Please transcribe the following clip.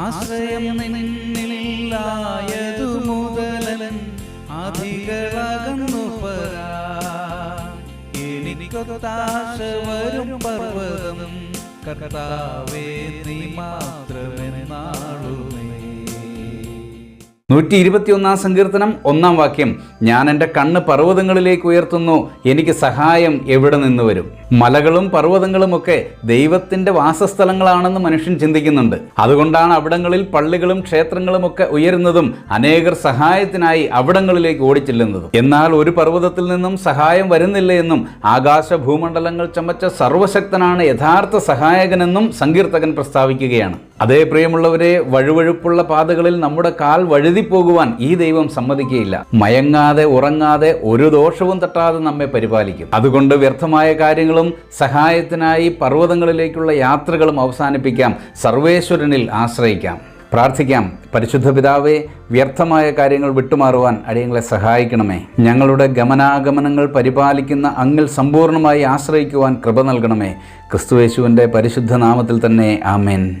ആശ്രയം നിന്നിലായതു മുതലൻ അധികളകന്നു എനിക്കൊത്താശ വരും പർവതം കർത്താവേ. നൂറ്റി ഇരുപത്തിയൊന്നാം സങ്കീർത്തനം ഒന്നാം വാക്യം ഞാൻ എന്റെ കണ്ണ് പർവതങ്ങളിലേക്ക് ഉയർത്തുന്നു എനിക്ക് സഹായം എവിടെ നിന്ന് വരും? മലകളും പർവതങ്ങളുമൊക്കെ ദൈവത്തിന്റെ വാസസ്ഥലങ്ങളാണെന്ന് മനുഷ്യൻ ചിന്തിക്കുന്നുണ്ട്. അതുകൊണ്ടാണ് അവിടങ്ങളിൽ പള്ളികളും ക്ഷേത്രങ്ങളും ഒക്കെ ഉയരുന്നതും അനേകർ സഹായത്തിനായി അവിടങ്ങളിലേക്ക് ഓടിച്ചെല്ലുന്നതും. എന്നാൽ ഒരു പർവതത്തിൽ നിന്നും സഹായം വരുന്നില്ല എന്നും ആകാശ ഭൂമണ്ഡലങ്ങൾ ചമച്ച സർവശക്തനാണ് യഥാർത്ഥ സഹായകനെന്നും സങ്കീർത്തകൻ പ്രസ്താവിക്കുകയാണ്. അതേ പ്രിയമുള്ളവരെ വഴുവഴുപ്പുള്ള പാതകളിൽ നമ്മുടെ കാൽ വഴുതിപ്പോകുവാൻ ഈ ദൈവം സമ്മതിക്കുകയില്ല. മയങ്ങാതെ ഉറങ്ങാതെ ഒരു ദോഷവും തട്ടാതെ നമ്മെ പരിപാലിക്കും. അതുകൊണ്ട് വ്യർത്ഥമായ കാര്യങ്ങളും സഹായത്തിനായി പർവതങ്ങളിലേക്കുള്ള യാത്രകളും അവസാനിപ്പിക്കാം. സർവേശ്വരനിൽ ആശ്രയിക്കാം. പ്രാർത്ഥിക്കാം. പരിശുദ്ധ പിതാവെ വ്യർത്ഥമായ കാര്യങ്ങൾ വിട്ടുമാറുവാൻ അടിയങ്ങളെ സഹായിക്കണമേ. ഞങ്ങളുടെ ഗമനാഗമനങ്ങൾ പരിപാലിക്കുന്ന അങ്ങിൽ സമ്പൂർണമായി ആശ്രയിക്കുവാൻ കൃപ നൽകണമേ. ക്രിസ്തുവേശുവിന്റെ പരിശുദ്ധ നാമത്തിൽ തന്നെ ആമേൻ.